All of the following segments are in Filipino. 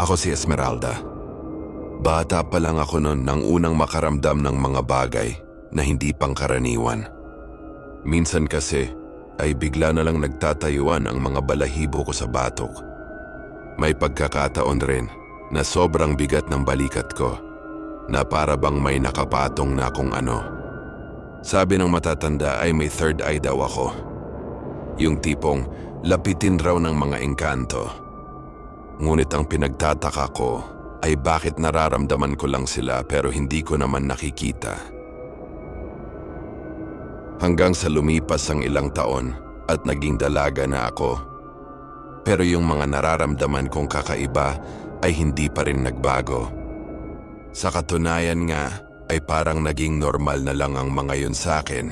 Ako si Esmeralda. Bata pa lang ako noon nang unang makaramdam ng mga bagay na hindi pangkaraniwan. Minsan kasi ay bigla na lang nagtatayuan ang mga balahibo ko sa batok. May pagkakataon rin na sobrang bigat ng balikat ko na para bang may nakapatong na kung ano. Sabi ng matatanda ay may third eye daw ako. Yung tipong lapitin raw ng mga engkanto. Ngunit ang pinagtataka ko ay bakit nararamdaman ko lang sila pero hindi ko naman nakikita. Hanggang sa lumipas ang ilang taon at naging dalaga na ako. Pero yung mga nararamdaman kong kakaiba ay hindi pa rin nagbago. Sa katunayan nga ay parang naging normal na lang ang mga yun sa akin.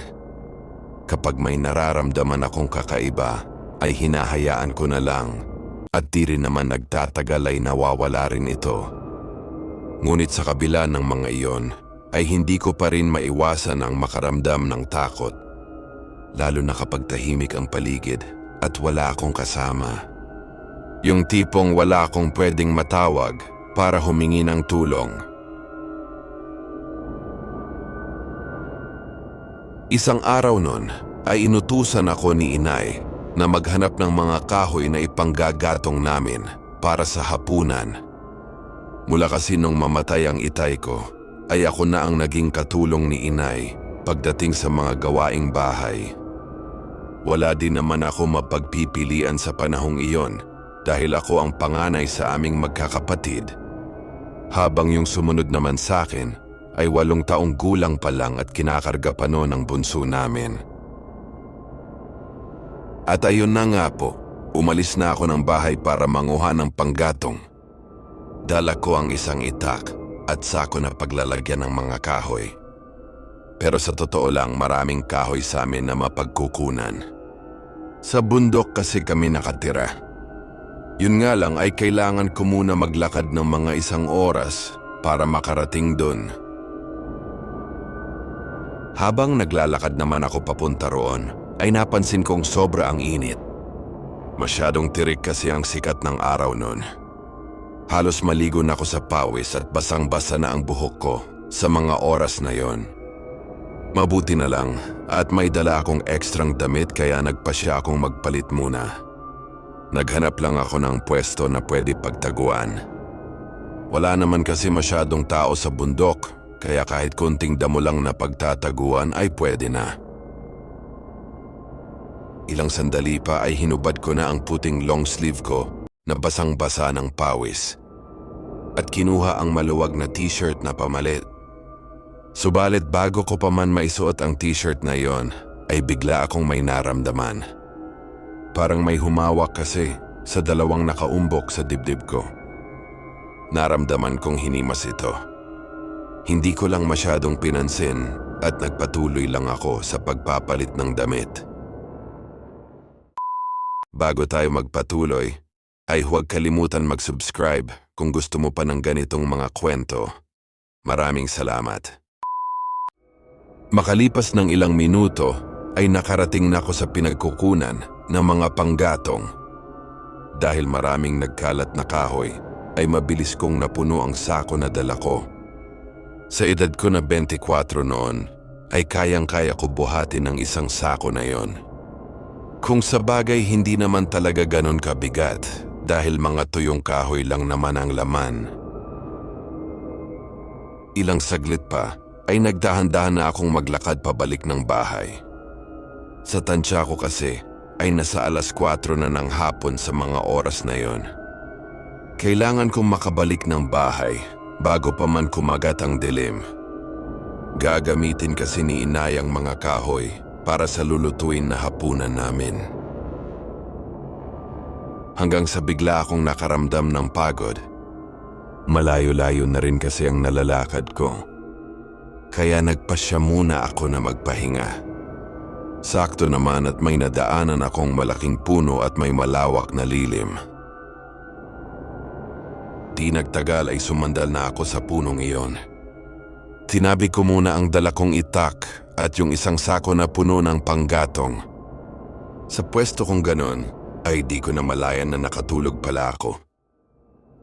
Kapag may nararamdaman akong kakaiba ay hinahayaan ko na lang at di rin naman nagtatagal ay nawawala rin ito. Ngunit sa kabila ng mga iyon ay hindi ko pa rin maiwasan ang makaramdam ng takot. Lalo na kapag tahimik ang paligid at wala akong kasama. Yung tipong wala akong pwedeng matawag para humingi ng tulong. Isang araw nun ay inutusan ako ni inay na maghanap ng mga kahoy na ipanggagatong namin para sa hapunan. Mula kasi nung mamatay ang itay ko, ay ako na ang naging katulong ni inay pagdating sa mga gawaing bahay. Wala din naman ako mapagpipilian sa panahong iyon dahil ako ang panganay sa aming magkakapatid. Habang yung sumunod naman sa akin ay walong taong gulang pa lang at kinakarga pa noon ang bunso namin. At ayun na nga po, umalis na ako ng bahay para manguha ng panggatong. Dala ko ang isang itak at sako na paglalagyan ng mga kahoy. Pero sa totoo lang maraming kahoy sa amin na mapagkukunan. Sa bundok kasi kami nakatira. Yun nga lang ay kailangan ko muna maglakad ng mga isang oras para makarating doon. Habang naglalakad naman ako papunta roon, ay napansin kong sobra ang init. Masyadong tirik kasi ang sikat ng araw noon. Halos maligo na ako sa pawis at basang-basa na ang buhok ko sa mga oras na yon. Mabuti na lang at may dala akong ekstrang damit kaya nagpasya akong magpalit muna. Naghanap lang ako ng pwesto na pwede pagtaguan. Wala naman kasi masyadong tao sa bundok kaya kahit konting damo lang na pagtataguan ay pwede na. Ilang sandali pa ay hinubad ko na ang puting long sleeve ko na basang-basa ng pawis at kinuha ang maluwag na t-shirt na pamalit. Subalit bago ko pa man maisuot ang t-shirt na yon ay bigla akong may naramdaman. Parang may humawak kasi sa dalawang nakaumbok sa dibdib ko. Naramdaman kong hinimas ito. Hindi ko lang masyadong pinansin at nagpatuloy lang ako sa pagpapalit ng damit. Bago tayo magpatuloy, ay huwag kalimutan mag-subscribe kung gusto mo pa ng ganitong mga kwento. Maraming salamat. Makalipas ng ilang minuto ay nakarating na ako sa pinagkukunan ng mga panggatong. Dahil maraming nagkalat na kahoy, ay mabilis kong napuno ang sako na dala ko. Sa edad ko na 24 noon, ay kayang-kaya ko buhatin ang isang sako na yon. Kung sa bagay hindi naman talaga ganon kabigat dahil mga tuyong kahoy lang naman ang laman. Ilang saglit pa ay nagdahan-dahan na akong maglakad pabalik ng bahay. Sa tansya ko kasi ay nasa alas 4 na ng hapon sa mga oras na yon. Kailangan kong makabalik ng bahay bago pa man kumagat ang dilim. Gagamitin kasi ni inay ang mga kahoy para sa lulutuin na hapunan namin. Hanggang sa bigla akong nakaramdam ng pagod. Malayo-layo na rin kasi ang nalalakad ko. Kaya nagpasya muna ako na magpahinga. Sakto naman at may nadaanan akong malaking puno at may malawak na lilim. Di nagtagal ay sumandal na ako sa punong iyon. Tinabi ko muna ang dala kong itak at yung isang sako na puno ng panggatong. Sa pwesto kong ganon ay di ko na malayan na nakatulog pala ako.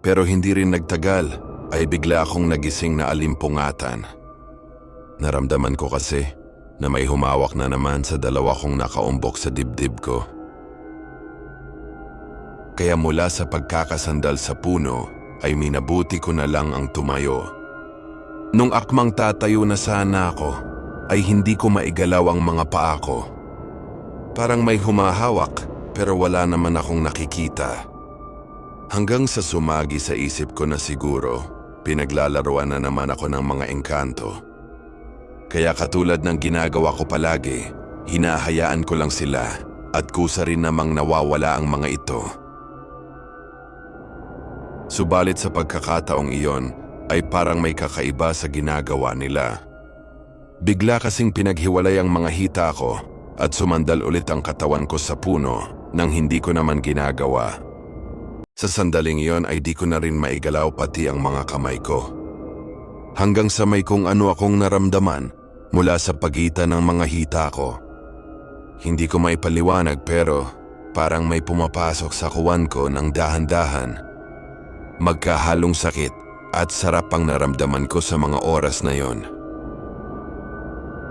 Pero hindi rin nagtagal ay bigla akong nagising na alimpungatan. Naramdaman ko kasi na may humawak na naman sa dalawa kong nakaumbok sa dibdib ko. Kaya mula sa pagkakasandal sa puno ay minabuti ko na lang ang tumayo. Nung akmang tatayo na sana ako ay hindi ko maigalaw ang mga paa ko. Parang may humahawak pero wala naman akong nakikita. Hanggang sa sumagi sa isip ko na siguro, pinaglalaruan na naman ako ng mga engkanto. Kaya katulad ng ginagawa ko palagi, hinahayaan ko lang sila at kusa rin namang nawawala ang mga ito. Subalit sa pagkakataong iyon ay parang may kakaiba sa ginagawa nila. Bigla kasing pinaghiwalay ang mga hita ko at sumandal ulit ang katawan ko sa puno nang hindi ko naman ginagawa. Sa sandaling iyon ay di ko na rin maigalaw pati ang mga kamay ko. Hanggang sa may kung ano akong naramdaman mula sa pagitan ng mga hita ko. Hindi ko may paliwanag pero parang may pumapasok sa kuwan ko ng dahan-dahan. Magkahalong sakit at sarap ang naramdaman ko sa mga oras na yon.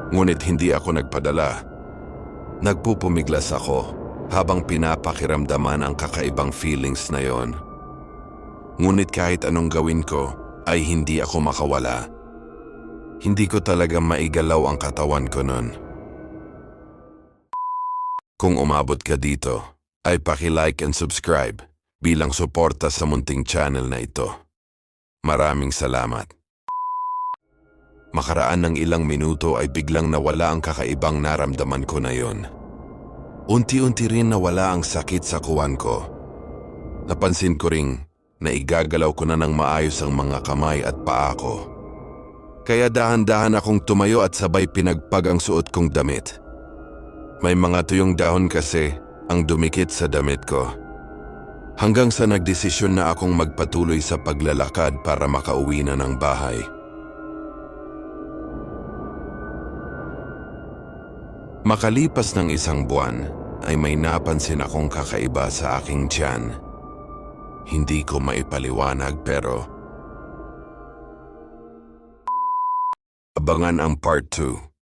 Ngunit hindi ako nagpadala. Nagpupumiglas ako habang pinapakiramdaman ang kakaibang feelings na yon. Ngunit kahit anong gawin ko ay hindi ako makawala. Hindi ko talaga maigalaw ang katawan ko nun. Kung umabot ka dito, ay paki-like and subscribe bilang suporta sa munting channel na ito. Maraming salamat. Makaraan ng ilang minuto ay biglang nawala ang kakaibang naramdaman ko na yon. Unti-unti rin nawala ang sakit sa kuwan ko. Napansin ko ring na igagalaw ko na ng maayos ang mga kamay at paa ko. Kaya dahan-dahan akong tumayo at sabay pinagpag ang suot kong damit. May mga tuyong dahon kasi ang dumikit sa damit ko. Hanggang sa nagdesisyon na akong magpatuloy sa paglalakad para makauwi na ng bahay. Makalipas ng isang buwan ay may napansin akong kakaiba sa aking tiyan. Hindi ko maipaliwanag pero... Abangan ang part 2.